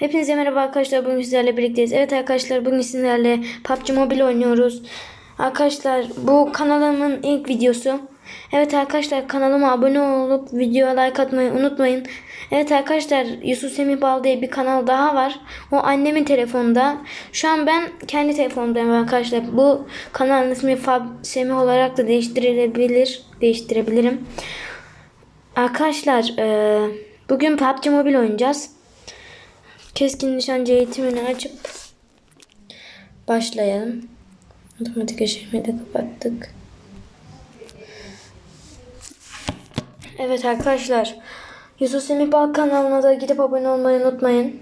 Hepinize merhaba arkadaşlar. Bugün sizlerle birlikteyiz. Evet arkadaşlar bugün sizlerle PUBG Mobile oynuyoruz. Arkadaşlar bu kanalımın ilk videosu. Evet arkadaşlar kanalıma abone olup videoya like atmayı unutmayın. Evet arkadaşlar Yusuf Semih Bal diye bir kanal daha var. O annemin telefonunda. Şu an ben kendi telefonumdayım arkadaşlar. Bu kanalın ismi Fab Semih olarak da değiştirilebilir. Değiştirebilirim. Arkadaşlar bugün PUBG Mobile oynayacağız. Keskin nişancı eğitimini açıp başlayalım. Otomatik eşitmeyi de kapattık. Evet arkadaşlar. Yusuf Semih Bal kanalına da gidip abone olmayı unutmayın.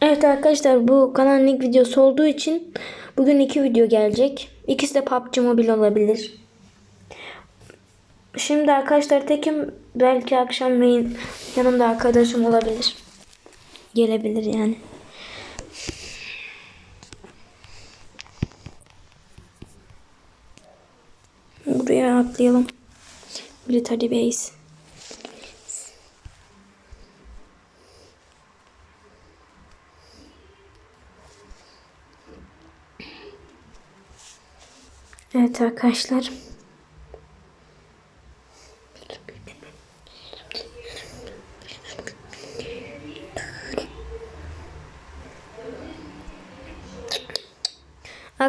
Evet arkadaşlar bu kanalın ilk videosu olduğu için bugün iki video gelecek. İkisi de PUBG Mobile olabilir. Şimdi arkadaşlar tekim belki akşamleyin yanımda arkadaşım olabilir. Gelebilir yani. Buraya atlayalım. Military base. Evet arkadaşlar.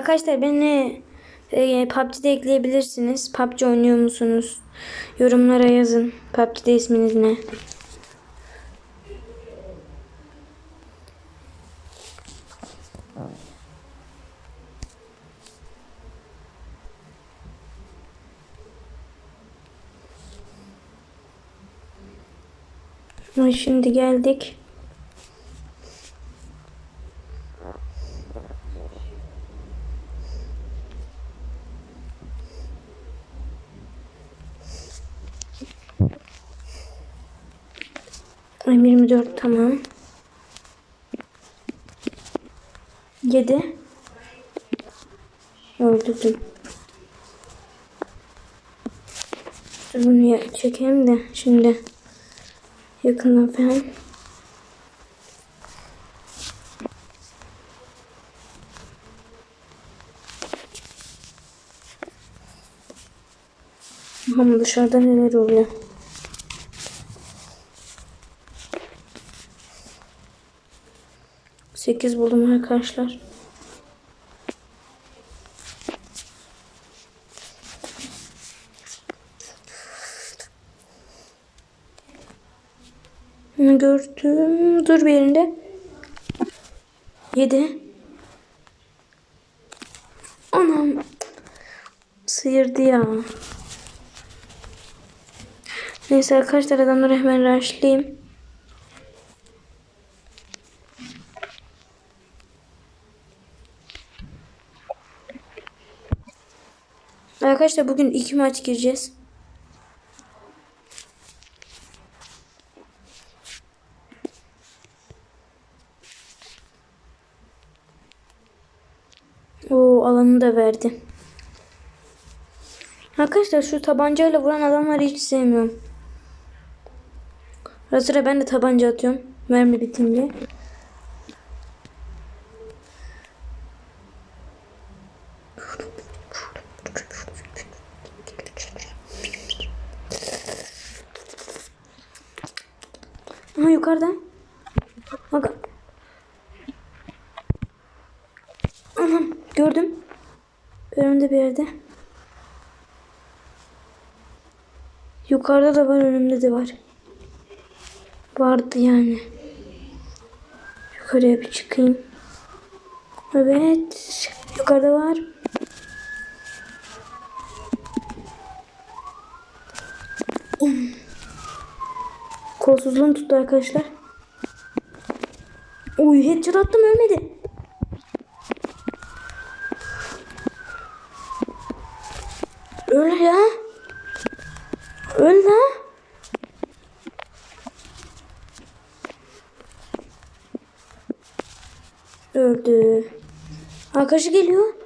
Arkadaşlar beni e, PUBG'de ekleyebilirsiniz. PUBG oynuyor musunuz? Yorumlara yazın. PUBG'de isminiz ne? Şimdi geldik. M24 tamam. 7 Öldürdüm. Dur bunu çekeyim de şimdi yakından falan. Ama dışarıda neler oluyor? Sekiz buldum arkadaşlar. Gördüm. Dur bir yerinde. Yedi. Anam. Sıyırdı ya. Neyse arkadaşlar adamları hemen rushlayayım. Arkadaşlar bugün iki maç gireceğiz. O alanı da verdi. Arkadaşlar şu tabancayla vuran adamları hiç sevmiyorum. Ara sıra ben de tabanca atıyorum. Mermi bitince. Aha yukarıda. Bak. Anam gördüm. Önümde bir yerde. Yukarıda da var önümde de var. Vardı yani. Yukarıya bir çıkayım. Evet. Yukarıda var. Kolsuzluğum tuttu arkadaşlar. Uy headshot attım ölmedi. Öl ya. Öl la. Öldü. Arkadaşı geliyor.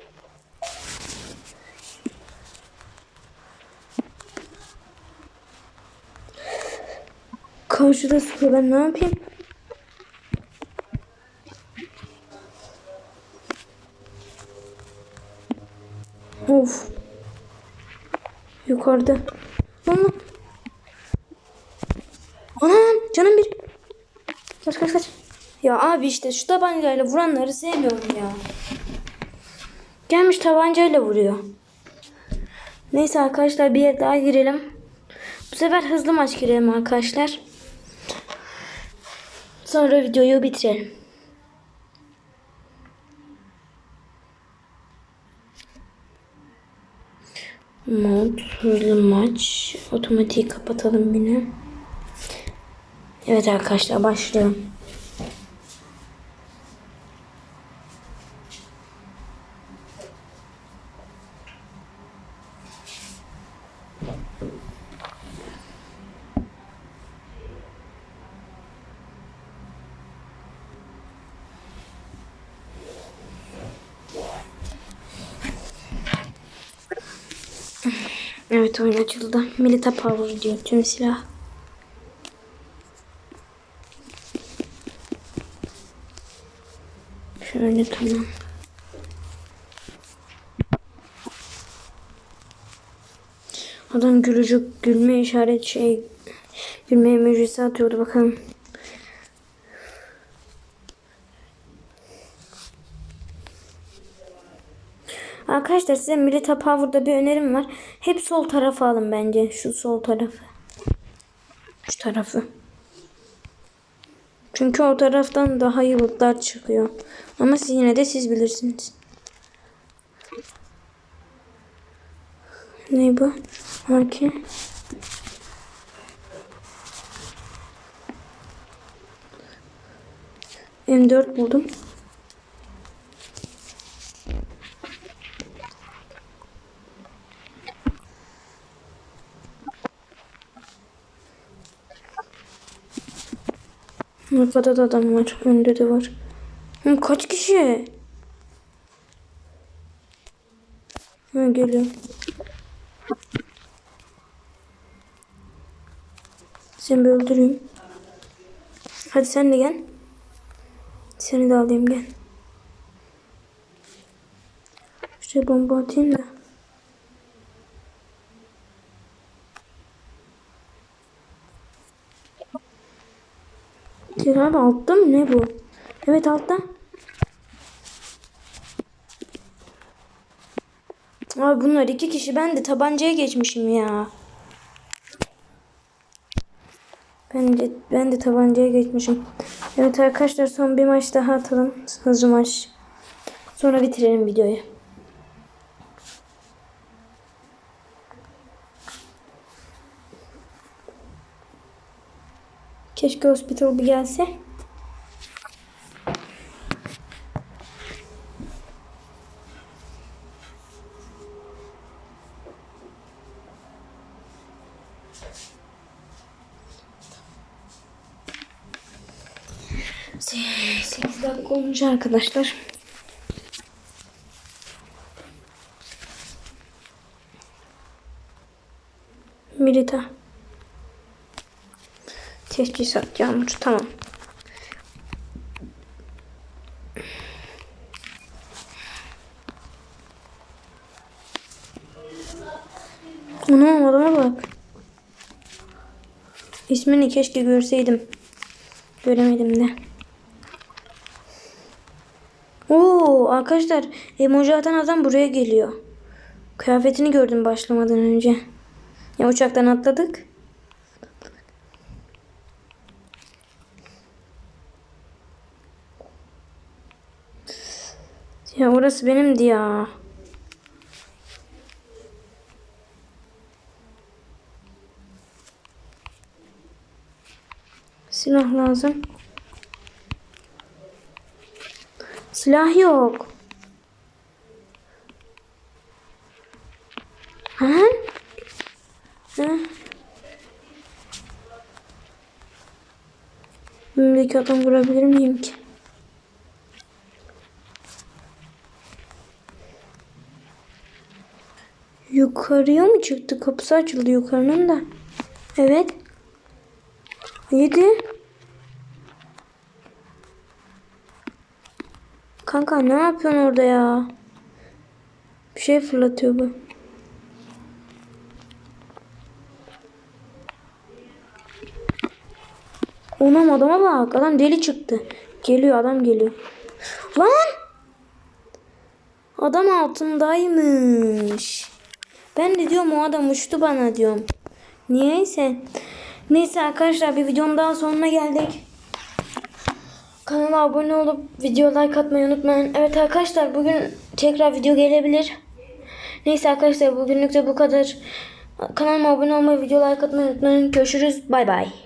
Karşıda sıkıyor ben ne yapayım? Of. Yukarıda. Lan. Anam canım bir. Kaç kaç kaç. Ya abi işte şu tabancayla vuranları sevmiyorum ya. Gelmiş tabancayla vuruyor. Neyse arkadaşlar bir yer daha girelim. Bu sefer hızlı maç girelim arkadaşlar. Sonra videoyu bitirelim. Mod hızlı maç. Otomatiği kapatalım yine. Evet arkadaşlar başlıyorum. Evet oyun açıldı. Milita Power diyor tüm silah. Şöyle tamam. Adam gülücük gülme işaret şey gülme emojisi atıyordu bakalım. Arkadaşlar size Milita Power'da bir önerim var. Hep sol tarafı alın bence. Şu sol tarafı. Şu tarafı. Çünkü o taraftan daha iyi çıkıyor. Ama siz yine de siz bilirsiniz. Ne bu? Okey. M4 buldum. Arkada da adam var. Önde de var. Hı, kaç kişi? Ha, geliyor. Seni bir öldüreyim. Hadi sen de gel. Seni de alayım gel. Şuraya bomba atayım da. Gel abi altta mı ne bu? Evet altta. Abi bunlar iki kişi. Ben de tabancaya geçmişim ya. Ben de, ben de tabancaya geçmişim. Evet arkadaşlar son bir maç daha atalım. Hızlı maç. Sonra bitirelim videoyu. Keşke hospital bir gelse. Se- 8 dakika olmuş arkadaşlar. Milita. Teşhisat yağmur tamam. Ana adama bak. İsmini keşke görseydim. Göremedim de. Oo arkadaşlar emoji atan adam buraya geliyor. Kıyafetini gördüm başlamadan önce. Ya uçaktan atladık. Ya orası benimdi ya. Silah lazım. Silah yok. Ha? Ha? Önümdeki adam vurabilir miyim ki? Yukarıya mı çıktı? Kapısı açıldı yukarının da. Evet. Yedi. Kanka ne yapıyorsun orada ya? Bir şey fırlatıyor bu. Onam adama bak. Adam deli çıktı. Geliyor adam geliyor. Lan! Adam altındaymış. Ben de diyorum o adam uçtu bana diyorum. Niyeyse. Neyse arkadaşlar bir videonun daha sonuna geldik. Kanala abone olup video like atmayı unutmayın. Evet arkadaşlar bugün tekrar video gelebilir. Neyse arkadaşlar bugünlük de bu kadar. Kanalıma abone olmayı, video like atmayı unutmayın. Görüşürüz. Bay bay.